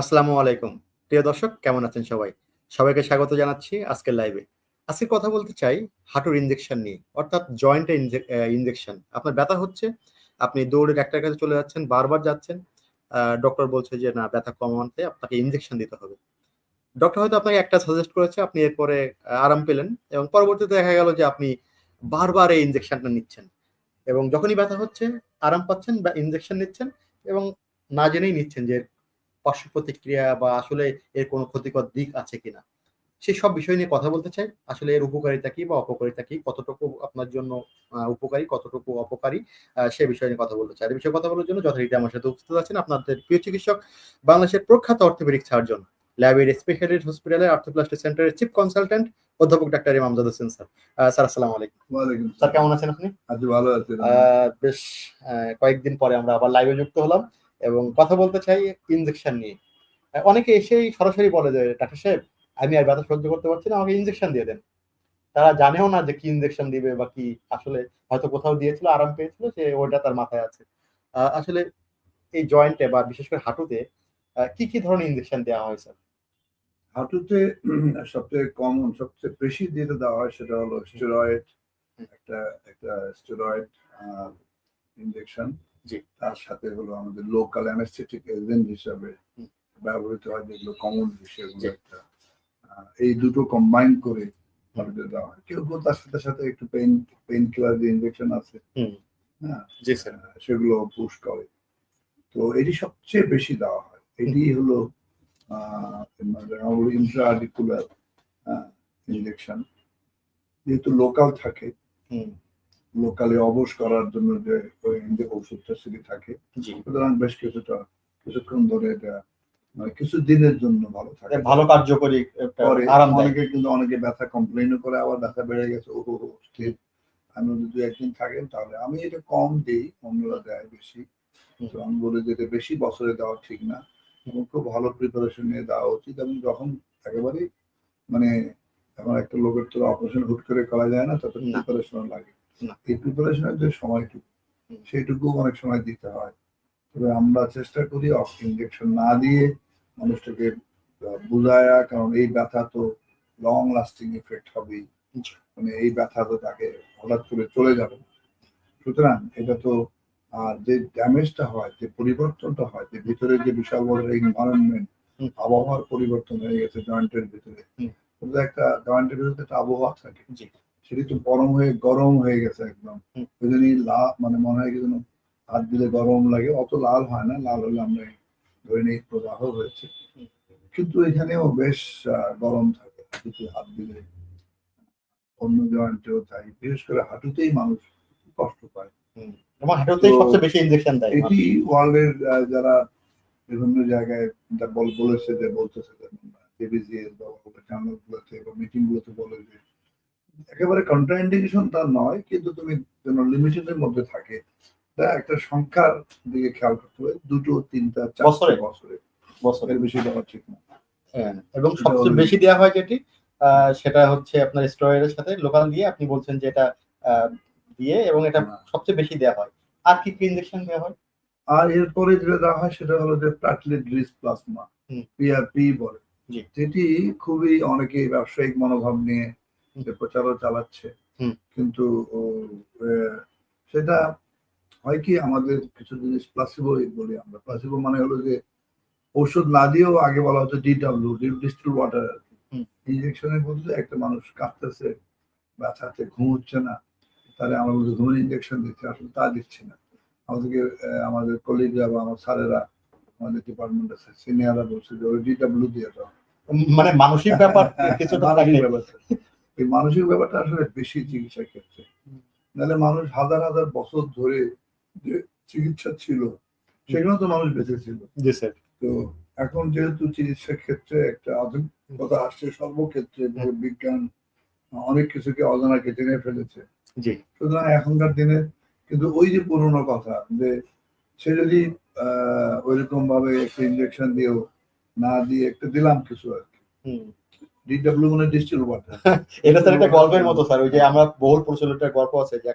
আসসালামু আলাইকুম। প্রিয় দর্শক, কেমন আছেন সবাই? সবাইকে স্বাগত জানাচ্ছি আজকের লাইভে আজকে কথা বলতে চাই হাঁটুর ইনজেকশন নিয়ে, অর্থাৎ জয়েন্টের ইনজেকশন আপনার ব্যথা হচ্ছে, আপনি দৌড়ে ডাক্তারের কাছে চলে যাচ্ছেন, বারবার যাচ্ছেন ডক্টর বলছে যে, না, ব্যথা কমাতে আপনাকে ইনজেকশন দিতে হবে। ডক্টর হয়তো আপনাকে একটা সাজেস্ট করেছে, আপনি এরপরে আরাম পেলেন এবং পরবর্তীতে দেখা গেল যে আপনি বারবার এই ইনজেকশনটা নিচ্ছেন এবং যখনই ব্যথা হচ্ছে, আরাম পাচ্ছেন বা ইনজেকশন নিচ্ছেন এবং না জেনেই নিচ্ছেন যে পার্শ্ব প্রতিক্রিয়া বা আসলে এর কোনো ক্ষতিকর দিক আছে কিনা? সেই সব বিষয় নিয়ে কথা বলতে চাই। আসলে এর উপকারিতা কি বা অপকারিতা কি? কতটুকু আপনার জন্য উপকারী কতটুকু অপকারী? সে বিষয় নিয়ে কথা বলতে চাই। এই বিষয়ে কথা বলার জন্য যথারীতি আমার সাথে উপস্থিত আছেন আপনাদের প্রিয় চিকিৎসক বাংলাদেশের প্রখ্যাত অর্থোপেডিক সার্জন ল্যাবের স্পেশালিস্ট হসপিটালের আর্থোপ্লাস্টিক সেন্টারের চিফ কনসালটেন্ট অধ্যাপক doctor Imamzad Hossain sir. Sir আসসালামু আলাইকুম। স্যার কেমন আছেন আপনি? আজ ভালো আছি বেশ কয়েকদিন পরে আমরা আবার লাইভে যুক্ত হলাম। এবং কথা বলতে চাই ইনজেকশন নিয়ে। অনেকে এসেই সরাসরি বলে যে ডাক্তার সাহেব আমি আর ব্যথা সহ্য করতে পারছি না আমাকে ইনজেকশন দিয়ে দেন। তারা জানেও না যে কি ইনজেকশন দিবে বা কি আসলে হয়তো কোথাও দিয়েছিল আরাম পেয়েছিল যে ওইটা তার মাথায় আছে। আসলে এই জয়েন্টে বা বিশেষ করে হাঁটুতে কি কি ধরনের ইনজেকশন দেওয়া হয় স্যার হাঁটুতে সবচেয়ে কমন সবচেয়ে বেশি যেটা দেওয়া হয় সেটা হলো স্টেরয়েড একটা একটা স্টেরয়েড ইনজেকশন তার সাথে হলো আমাদের লোকাল অ্যানেস্থেটিক এজেন্ট হিসাবে ব্যবহৃত হয় যেগুলো কমন সেগুলো একটা এই দুটো কম্বাইন করে দেওয়া হয়। কেউ কেউ তার সাথে সাথে একটু পেইন পেইন কিলার যে ইনজেকশন আছে হ্যাঁ সেগুলো পুশ করে। তো এটি সবচেয়ে বেশি দেওয়া হয়। এটি হলো ইন্ট্রাআর্টিকুলার ইনজেকশন যেহেতু লোকাল থাকে লোকালে অবশ করার জন্য যে ওষুধটা সেটি থাকে। সুতরাং বেশ কিছুটা কিছুক্ষণ ধরে এটা মানে কিছু দিনের জন্য ভালো থাকে। ভালো কার্যকরী পরে অনেকে কিন্তু অনেকে ব্যথা কমপ্লেনও করে আবার ব্যথা বেড়ে গেছে ও স্থির। আমি যদি একদিন থাকেন তাহলে আমি এটা কম দিই অন্যরা দেয় বেশি। তো আমি বলি যে এটা বেশি বছরে দেওয়া ঠিক না। এবং খুব ভালো প্রিপারেশন নিয়ে দেওয়া উচিত। এবং যখন একেবারেই মানে এখন একটা লোকের তো অপারেশন হুট করে করা যায় না তাতে প্রিপারেশন লাগে। এই প্রিপারেশনের যে সময়টুকু সেইটুকু অনেক সময় দিতে হয়। তবে আমরা চেষ্টা করি অফ ইঞ্জেকশন না দিয়ে মানুষটাকে বুঝায়া কারণ এই ব্যথা তো লং লাস্টিং ইফেক্ট হবেই। মানে এই ব্যথা তো তাকে হঠাৎ করে চলে যাবে। সুতরাং এটা তো আর যে ড্যামেজটা হয় যে পরিবর্তনটা হয় যে ভিতরে যে বিশাল বড় এনভায়রনমেন্ট আবহাওয়ার পরিবর্তন হয়ে গেছে জয়েন্টের ভিতরে। একটা জয়েন্টের ভিতরে একটা আবহাওয়া থাকে। সেটি তো গরম হয়ে গরম হয়ে গেছে একদম। ওই জন্যই লাল মানে মনে হয় কি যেন হাত দিলে গরম লাগে। অত লাল হয় না লাল হলে আমরা ধরে নিই প্রদাহ হয়েছে। কিন্তু এখানেও বেশ গরম থাকে। হাঁটুতে হাত দিলে অন্য জয়েন্টেও তাই। বিশেষ করে হাঁটুতেই মানুষ কষ্ট পায়। এটি ওয়ার্ল্ডের যারা বিভিন্ন জায়গায় বলেছে যে বলতেছে বা চ্যানেল গুলোতে বা মিটিং গুলোতে বলে যে একেবারে কন্ট্রাইন্ডিকেশন তা নয় কিন্তু তুমি যেন লিমিটেডের মধ্যে থাকে তা একটা সংখ্যার দিকে খেয়াল করতে হবে দুটো তিনটা বছরে। বছরে। বছরের বেশি দেওয়া ঠিক না। এবং সবচেয়ে বেশি দেওয়া হয় যেটি সেটা হচ্ছে আপনার স্টেরয়েডের সাথে লোকাল দিয়ে আপনি বলছেন যে এটা দিয়ে এবং এটা সবচেয়ে বেশি দেওয়া হয়। আর কি কি ইনজেকশন দেওয়া হয়? আর এরপরে যেটা দেওয়া হয় সেটা হলো যে প্লাটলেট রিচ প্লাজমা পিআরপি বলে। যেটি খুবই অনেকে ব্যবসায়িক মনোভাব নিয়ে প্রচারও চালাচ্ছে। কিন্তু সেটা হয় কি আমাদের কিছু জিনিস প্লাসিবো বলি আমরা। প্লাসিবো মানে হলো যে ওষুধ না দিয়েও আগে বলা হতো ডিডাব্লিউ ডিস্টিল ওয়াটার আর কি। ইঞ্জেকশনের বদলে একটা মানুষ কাঁদতেছে ব্যথাতে ঘুম হচ্ছে না। তাহলে আমরা বলছি ঘুমের ইঞ্জেকশন দিচ্ছে আসলে তা দিচ্ছি না। আমাদেরকে আমাদের কলিগরা বা আমার স্যারেরা আমাদের ডিপার্টমেন্টের সিনিয়ররা বলছে যে ওই ডিডাব্লিউ দিয়ে দাও। মানে মানসিক ব্যাপার কিছুটা এই মানসিক ব্যাপারটা আসলে বেশি চিকিৎসার ক্ষেত্রে। নাহলে মানুষ হাজার হাজার বছর ধরে যে চিকিৎসা ছিল সেগুলো তো মানুষ বেঁচে ছিল। জি স্যার। তো এখন যেহেতু চিকিৎসার ক্ষেত্রে একটা আধুনিকতা আসছে সর্বক্ষেত্রে বিজ্ঞান অনেক কিছুকে অজানাকে টেনে ফেলেছে। জি। সুতরাং এখনকার দিনে কিন্তু ওই যে পুরোনো কথা যে সে যদি আহ ওইরকম ভাবে একটা ইঞ্জেকশন দিয়েও না দিয়ে একটা দিলাম কিছু আর কি। ডিডব্লিউ মানে ডিস্টিল ওয়াটার এটা স্যার একটা গল্পের মতো স্যার ওই যে আমরা বহুল প্রচলিত গল্প আছে যে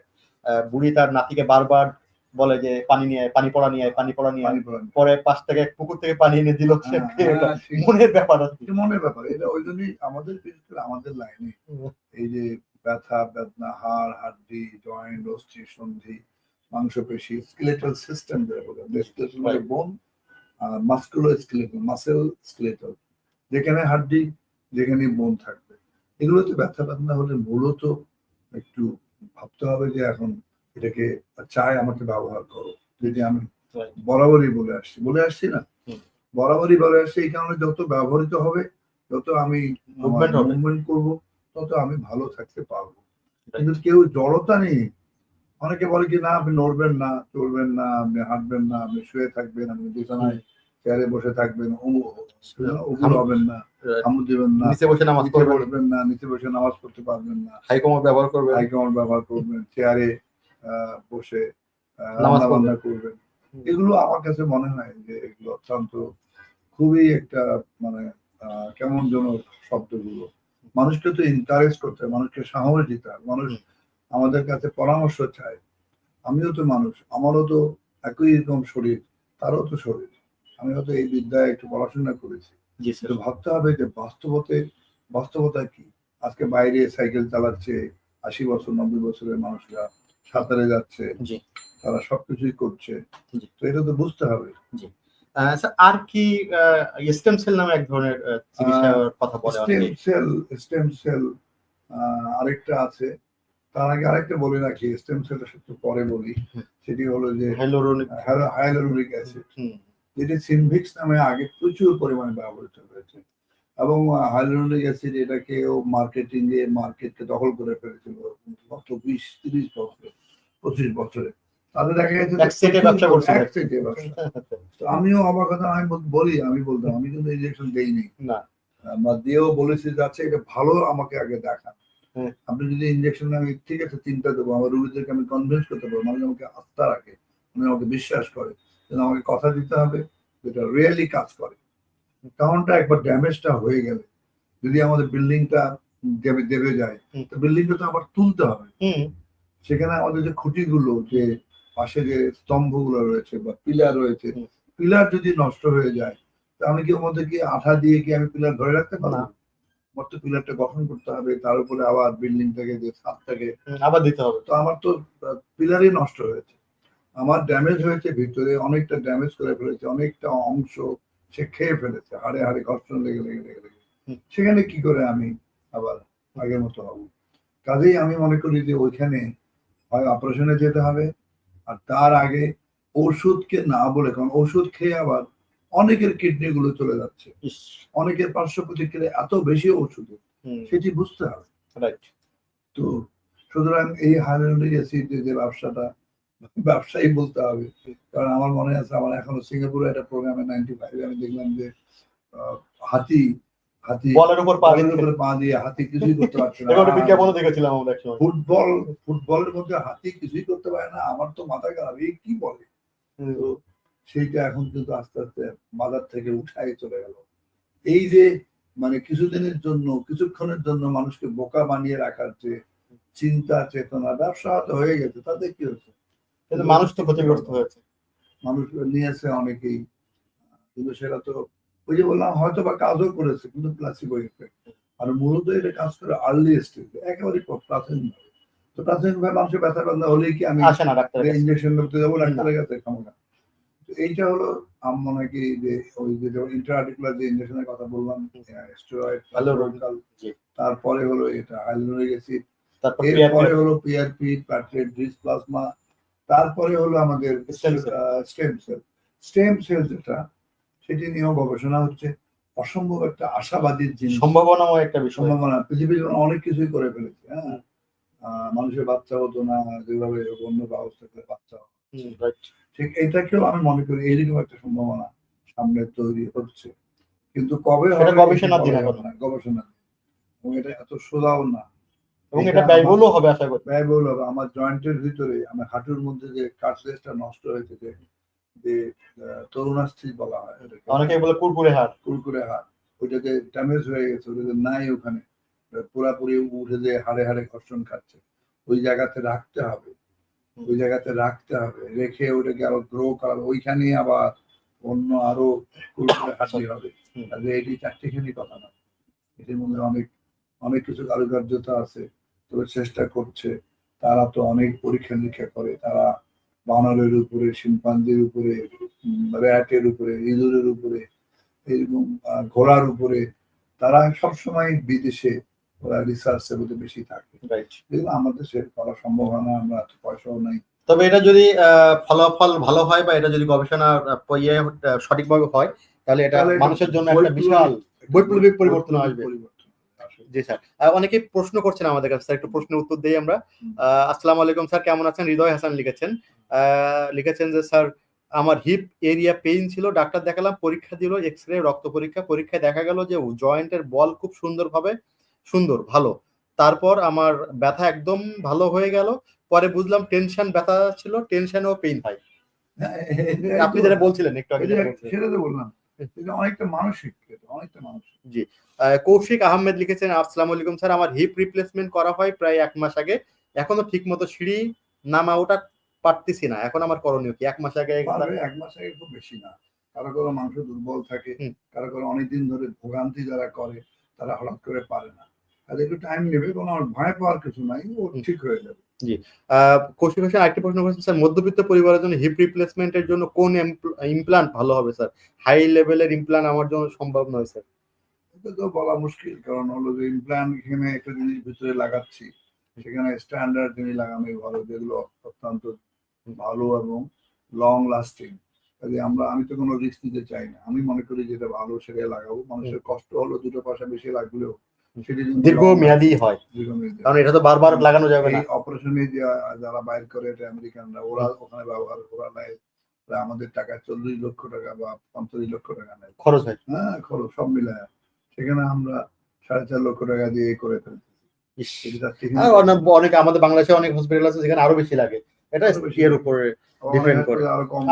বুড়ি তার নাতিকে বারবার বলে যে পানি নিয়ে পানি পড়া নিয়ে পানি পড়া নিয়ে। পরে পাশ থেকে পুকুর থেকে পানি এনে দিল। হ্যাঁ। হ্যাঁ, ঠিক। মনের ব্যাপার মনের ব্যাপার। এটা ওই জন্যই আমাদের আমাদের লাইনে এই যে ব্যথা বেদনা হাড় হাড্ডি জয়েন্ট অস্থি সন্ধি মাংসপেশি স্কেলেটাল সিস্টেম যেটা বলে স্কেলেটাল মানে বোন আর মাস্কুলো স্কেলেটাল মাসেল স্কেলেটাল যেখানে হাড্ডি যেখানে মন থাকবে। এগুলোতে ব্যথা বেদনা হলে মূলত একটু ভাবতে হবে যে এখন এটাকে চাই আমাকে ব্যবহার করো। যদি আমি. বরাবরই বলে আসছি বলে আসছি না? বরাবরই বলে আসছি এই কারণে যত ব্যবহৃত হবে যত আমি মুভমেন্ট করব তত আমি ভালো থাকতে পারব। কিন্তু কেউ জড়তা নেই। অনেকে বলে কি না আপনি নড়বেন না চলবেন না আপনি হাঁটবেন না আপনি শুয়ে থাকবেন আপনি বিছানায় চেয়ারে বসে থাকবেন হবেন না না নিচে বসে নামাজ পড়বেন। না নিচে বসে নামাজ পড়তে পারবেন না। হাইকমার ব্যবহার করবেন। হাইকমান্ড ব্যবহার করবেন চেয়ারে বসে নামাজ বান্না করবেন। এগুলো আমার কাছে মনে হয় যে এগুলো অত্যন্ত খুবই একটা মানে আহ, কেমন যেন শব্দগুলো। মানুষকে তো এনকারেজ করতে হয় মানুষকে সাহস দিতে হয়। মানুষ আমাদের কাছে পরামর্শ চায়। আমিও তো মানুষ আমারও তো একই রকম শরীর তারও তো শরীর। আমি হয়তো এই বিদ্যায় একটু পড়াশোনা করেছি। কিন্তু ভাবতে হবে যে বাস্তবতে বাস্তবতা কি? আজকে বাইরে সাইকেল চালাচ্ছে আশি বছর নব্বই বছরের মানুষরা সাঁতারে যাচ্ছে তারা সবকিছুই করছে। তো এটা তো বুঝতে হবে। আর কি স্টেম সেল নামে এক ধরনের কথা বলে স্টেম সেল স্টেম সেল আরেকটা আছে। তার আগে আরেকটা বলে রাখি স্টেম সেলটা একটু পরে বলি। সেটি হলো যে হাইলোরোনিক হাইলোরিক অ্যাসিড। হুম। যেটি সিনভিক্স নামে আগে প্রচুর পরিমাণে ব্যবহৃত হয়েছে। এবং হাইলোরনিক অ্যাসিড এটাকেও মার্কেটিং এ মার্কেটকে দখল করে ফেলেছিল গত বিশ তিরিশ বছরে পঁচিশ বছরে। তাদের দেখা গেছে তো আমিও আমার কথা আমি বলি আমি বলতাম আমি কিন্তু ইঞ্জেকশন দেইনি। না। আমরা দিয়েও বলেছি যাচ্ছে এটা ভালো আমাকে আগে দেখান। হুম। আপনি যদি ইঞ্জেকশন আমি ঠিক আছে তিনটা দেবো। আমার রুগীদেরকে আমি কনভিন্স করতে পারব। মানুষ আমাকে আস্থা রাখে মানে আমাকে বিশ্বাস করে। আমাকে কথা দিতে হবে যেটা রিয়েলি কাজ করে। কারণটা একবার ড্যামেজটা হয়ে গেলে যদি আমাদের বিল্ডিংটা দেবে দেবে যায়। তো বিল্ডিংটা তো আবার তুলতে হবে। সেখানে আমাদের যে খুঁটিগুলো যে পাশে যে স্তম্ভগুলো রয়েছে বা পিলার রয়েছে পিলার যদি নষ্ট হয়ে যায় তা আমি কি মধ্যে কি আঠা দিয়ে কি আমি পিলার ধরে রাখতে পারব? আমার তো পিলারটা গঠন করতে হবে তার উপরে আবার বিল্ডিং থেকে যে ছাদটাকে আবার দিতে হবে। তো আমার তো পিলারই নষ্ট হয়েছে। আমার ড্যামেজ হয়েছে ভিতরে অনেকটা ড্যামেজ করে ফেলেছে অনেকটা অংশ সে খেয়ে ফেলেছে হাড়ে হাড়ে ঘর্ষণ লেগে লেগে লেগে লেগে। সেখানে কি করে আমি আবার আগের মতো হব? কাজেই আমি মনে করি যে ওইখানে হয় অপারেশনে যেতে হবে আর তার আগে ওষুধকে না বলে কারণ ওষুধ খেয়ে আবার অনেকের কিডনি গুলো চলে যাচ্ছে। অনেকের পার্শ্ব প্রতিক্রিয়া এত বেশি ওষুধে সেটি বুঝতে হবে। রাইট তো সুতরাং এই হাইড্রোলিক অ্যাসিড যে ব্যবসাটা ব্যবসায়ী বলতে হবে। কারণ আমার মনে আছে আমার এখনও সিঙ্গাপুরে একটা প্রোগ্রামে নাইনটি ফাইভে আমি দেখলাম যে হাতি হাতি বলের উপর পা বলের উপরে পা দিয়ে হাতি কিছুই করতে পারছে না। এবার বিজ্ঞাপনও দেখেছিলাম আমরা একসময়। ফুটবল ফুটবলের মধ্যে হাতি কিছুই করতে পারে না আমার তো মাথা খারাপ এই কি বলে? তো সেইটা এখন কিন্তু আস্তে আস্তে বাজার থেকে উঠাই চলে গেল। এই যে মানে কিছুদিনের জন্য কিছুক্ষণের জন্য মানুষকে বোকা বানিয়ে রাখার যে চিন্তা চেতনা ব্যবসা হয়ে গেছে তাতে কি হচ্ছে কিন্তু মানুষ তো ক্ষতিগ্রস্ত হয়েছে। মানুষ নিয়েছে অনেকেই। কিন্তু সেটা তো ওই যে বললাম হয়তো বা কাজও করেছে কিন্তু প্লাসিবো ইফেক্ট আর মূলত এটা কাজ করে আর্লি স্টেজে একেবারে প্রাথমিক তো প্রাথমিক ভাবে মানুষের ব্যথা ব্যথা হলেই কি আমি ইঞ্জেকশন করতে যাব ডাক্তারের কাছে ক্ষমতা তো এইটা হলো আমার মনে হয় কি যে ওই যে ইন্টারার্টিকুলার যে ইঞ্জেকশনের কথা বললাম স্টেরয়েড তারপরে হলো এটা হাইলোরিক অ্যাসিড তারপর এরপরে হলো পিআরপি প্যাটলেট ডিস প্লাজমা তারপরে হলো আমাদের স্টেম সেল স্টেম সেল যেটা সেটি নিয়েও গবেষণা হচ্ছে। অসম্ভব একটা আশাবাদীর জিনিস। সম্ভাবনাময় একটা বিষয়। সম্ভাবনা। পৃথিবীর অনেক কিছুই করে ফেলেছে হ্যাঁ? মানুষের বাচ্চা হতো না যেভাবে অন্য ব্যবস্থা করে বাচ্চা হতো। ঠিক এটাকেও আমি মনে করি এইরকম একটা সম্ভাবনা সামনে তৈরি হচ্ছে। কিন্তু কবে না, গবেষণাধীন এবং এটা এত সোজাও না। এবং এটা ব্যয়বহুলও হবে আশা করি। ব্যয়বহুল হবে। আমার জয়েন্টের ভিতরে আমার হাঁটুর মধ্যে যে কার্টলেজটা নষ্ট হয়েছে যে যে তরুণাস্থি বলা হয় অনেকে বলে কুরকুরে হার কুরকুরে হাড়। ওইটা যে ড্যামেজ হয়ে গেছে ওটা নাই ওখানে। পুরাপুরি উঠে যে হাড়ে হাড়ে ঘর্ষণ খাচ্ছে। ওই জায়গাতে রাখতে হবে। ওই জায়গাতে রাখতে হবে। রেখে ওটাকে আরও গ্রো করা। ওইখানে আবার অন্য আরও কুলকুলে হাসি হবে। তাহলে এটি চারটিখানি কথা না এটির মধ্যে অনেক অনেক কিছু কারুকার্যতা আছে। তবে চেষ্টা করছে তারা তো অনেক পরীক্ষা নিরীক্ষা করে তারা বানরের উপরে শিম্পাঞ্জির উপরে র্যাটের উপরে ইঁদুরের উপরে এরকম ঘোড়ার উপরে তারা সবসময় বিদেশে ওরা রিসার্চ এর মধ্যে বেশি থাকে। এগুলো আমাদের সে করা সম্ভব হয় না আমরা এত পয়সাও নাই। তবে এটা যদি আহ, ফলাফল ভালো হয় বা এটা যদি গবেষণা ইয়ে সঠিকভাবে হয় তাহলে এটা মানুষের জন্য একটা বিশাল বৈপ্লবিক পরিবর্তন আসবে। জি স্যার। অনেকে প্রশ্ন করছেন আমাদের কাছে স্যার। একটু প্রশ্নের উত্তর দিই আমরা। আসসালামু আলাইকুম স্যার। কেমন আছেন? হৃদয় হাসান লিখেছেন। লিখেছেন যে স্যার আমার হিপ এরিয়া পেইন ছিল। ডাক্তার দেখালাম পরীক্ষা দিল এক্স রে রক্ত পরীক্ষা। পরীক্ষায় দেখা গেল যে জয়েন্টের বল খুব সুন্দরভাবে সুন্দর ভালো। তারপর আমার ব্যথা একদম ভালো হয়ে গেল। পরে বুঝলাম টেনশন ব্যথা ছিল। টেনশনও পেইন হয়। হ্যাঁ, আপনি যেটা বলছিলেন একটু আগে। সেটা তো বললাম। এটা অনেকটা মানসিক অনেকটা মানসিক। আহ, কৌশিক আহমেদ লিখেছেন আসসালামু আলাইকুম স্যার আমার হিপ রিপ্লেসমেন্ট করা হয় প্রায় এক মাস আগে। এখনও ঠিক মতো সিঁড়ি নামা ওটা পারতেছি না। এখন আমার করণীয় কি? এক মাস আগে এক মাস আগে খুব বেশি না। কারও কারও মাংস দুর্বল থাকে কারও কারও অনেকদিন ধরে ভোগান্তি যারা করে তারা হঠাৎ করে পারে না। আর একটু টাইম নেবে কোনো আর ভয় পাওয়ার কিছু নাই ও ঠিক হয়ে যাবে। আহ, কৌশিক হোসেন আরেকটি প্রশ্ন করেছেন স্যার মধ্যবিত্ত পরিবারের জন্য হিপ রিপ্লেসমেন্টের জন্য কোন ইমপ্লান্ট ভালো হবে স্যার? হাই লেভেলের ইমপ্লান্ট আমার জন্য সম্ভব নয় স্যার। এটা তো বলা মুশকিল কারণ হলো যে ইমপ্ল্যান্ট এখানে একটা জিনিস ভিতরে লাগাচ্ছি সেখানে স্ট্যান্ডার্ড জিনিস লাগানোই ভালো যেগুলো অত্যন্ত ভালো এবং লং লাস্টিং কাজে আমরা আমি তো কোনো রিস্ক নিতে চাই না। আমি মনে করি যেটা ভালো সেটাই লাগাবো। মানুষের কষ্ট হলো দুটো পয়সা বেশি লাগলেও সেটি যদি দীর্ঘ মেয়াদি হয়। দীর্ঘমেয়াদী। কারণ এটা তো বারবার লাগানো যাবে না। অপারেশনে যারা বাইর করে এটা আমেরিকানরা ওরা ওখানে ব্যবহার ওরা নেয় আমাদের টাকা চল্লিশ লক্ষ টাকা বা পঞ্চাশ লক্ষ টাকা নেয়। খরচ হয়। হ্যাঁ খরচ সব মিলায়। সেখানে আমরা সাড়ে চার লক্ষ টাকা দিয়ে করে অনেক অনেক আমাদের বাংলাদেশে অনেক হসপিটাল আছে যেখানে আরও বেশি লাগে। এটা এর উপরে অনেক করে।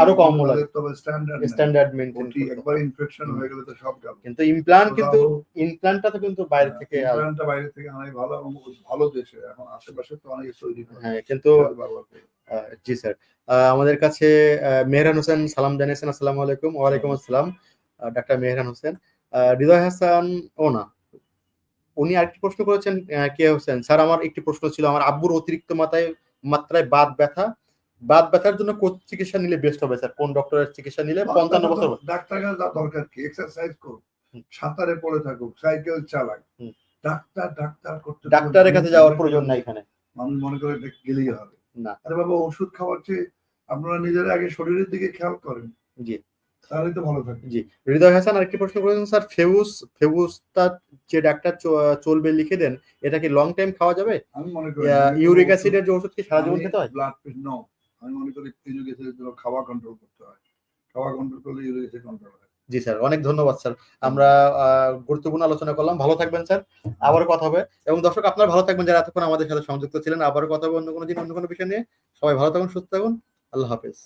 আরও কম লাগে। তবে স্ট্যান্ডার্ড স্ট্যান্ডার্ড মেনটেন একবার ইনফেকশন হয়ে গেলে তো সব গেল কিন্তু ইমপ্লান্ট কিন্তু ইমপ্লান্টটা তো কিন্তু বাইরে থেকে ইমপ্ল্যান্টটা বাইরে থেকে আনাই ভালো এবং ভালো দেশে। এখন আশেপাশে তো অনেকে তৈরি হ্যাঁ কিন্তু জি স্যার। আমাদের কাছে মেহরান হোসেন সালাম জানিয়েছেন আসসালামু আলাইকুম। ওয়ালাইকুম আসসালাম। ডাক্তার মেহরান হোসেন। হৃদয় হাসান ও না উনি আরেকটি প্রশ্ন করেছেন কে হোসেন? স্যার আমার একটি প্রশ্ন ছিল আমার আব্বুর অতিরিক্ত মাথায় মাত্রায় বাদ ব্যথা। বাদ ব্যথার জন্য কোন চিকিৎসা নিলে বেস্ট হবে স্যার? কোন ডক্টরের চিকিৎসা নিলে পঞ্চান্ন বছর ডাক্তার দরকার কি? এক্সারসাইজ করুক হুম। সাঁতারে পড়ে থাকুক সাইকেল চালাক। ডাক্তার ডাক্তার করতে ডাক্তারের কাছে যাওয়ার প্রয়োজন নাই এখানে। মানুষ মনে করে গেলেই হবে। না। আরে বাবা ওষুধ খাওয়ার চেয়ে আপনারা নিজেরা আগে শরীরের দিকে খেয়াল করেন। জি। তাহলেই তো ভালো জি হৃদয় হাসান আরেকটি প্রশ্ন করেছেন স্যার যে ডাক্তার চলবে লিখে দেন এটা কি লং টাইম খাওয়া যাবে? আমি মনে করি ইউরিক অ্যাসিডের যে ওষুধ কি সারা জীবন খেতে হয়? ব্লাড নো আমি মনে করি ইউরিক অ্যাসিডের জন্য খাওয়া কন্ট্রোল করতে হয়। খাওয়া কন্ট্রোল করলে ইউরিক অ্যাসিড কন্ট্রোল হয়। জি স্যার অনেক ধন্যবাদ স্যার। আমরা গুরুত্বপূর্ণ আলোচনা করলাম। ভালো থাকবেন স্যার। আবারও কথা হবে। এবং দর্শক আপনারা ভালো থাকবেন যারা এতক্ষণ আমাদের সাথে সংযুক্ত ছিলেন। আবারও কথা হবে অন্য কোনো দিন অন্য কোনো বিষয় নিয়ে। সবাই ভালো থাকুন সুস্থ থাকুন। আল্লাহ হাফেজ।